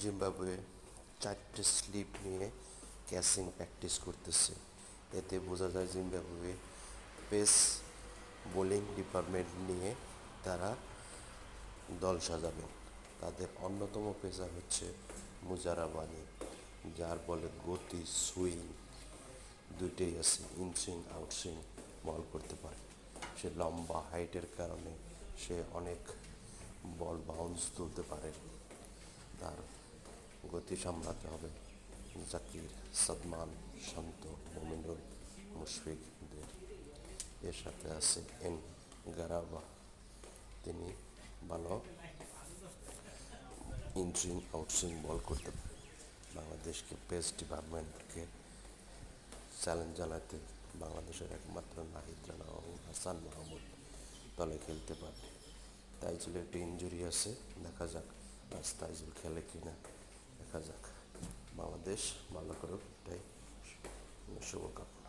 Zimbabwe চারটে slip নিয়ে catching practice করতেছে। এতে বোঝা যায় জিম্বাবুয়ে পেস বোলিং ডিপার্টমেন্ট নিয়ে তারা দল সাজাবেন তাদের অন্যতম পেসার হচ্ছে মুজারাবানি যার বলে গতি, সুইং দুইটাই আছে, ইনসুইং, আউটসুইং বল করতে পারে। সে লম্বা হাইটের কারণে সে অনেক বল বাউন্স তুলতে পারে। গতি সামলাতে হবে। জাকির, সাদমান, শান্ত, মমিনুল, মুশফিকদের। এর সাথে আছে এন গারাবা। তিনি ভালো ইনসুইং আউটসুইং বল করতে পারে। বাংলাদেশকে পেস ডিপার্টমেন্টকে চ্যালেঞ্জ জানাতে বাংলাদেশের একমাত্র নাহিদ রানা ও হাসান মাহমুদ দলে খেলতে পারে তাইজুলের একটি ইঞ্জুরি আছে, দেখা যাক আজ তাইজুল খেলে কিনা। দেখা যাক বাংলাদেশ ভালো করুক তাই শুভকামনা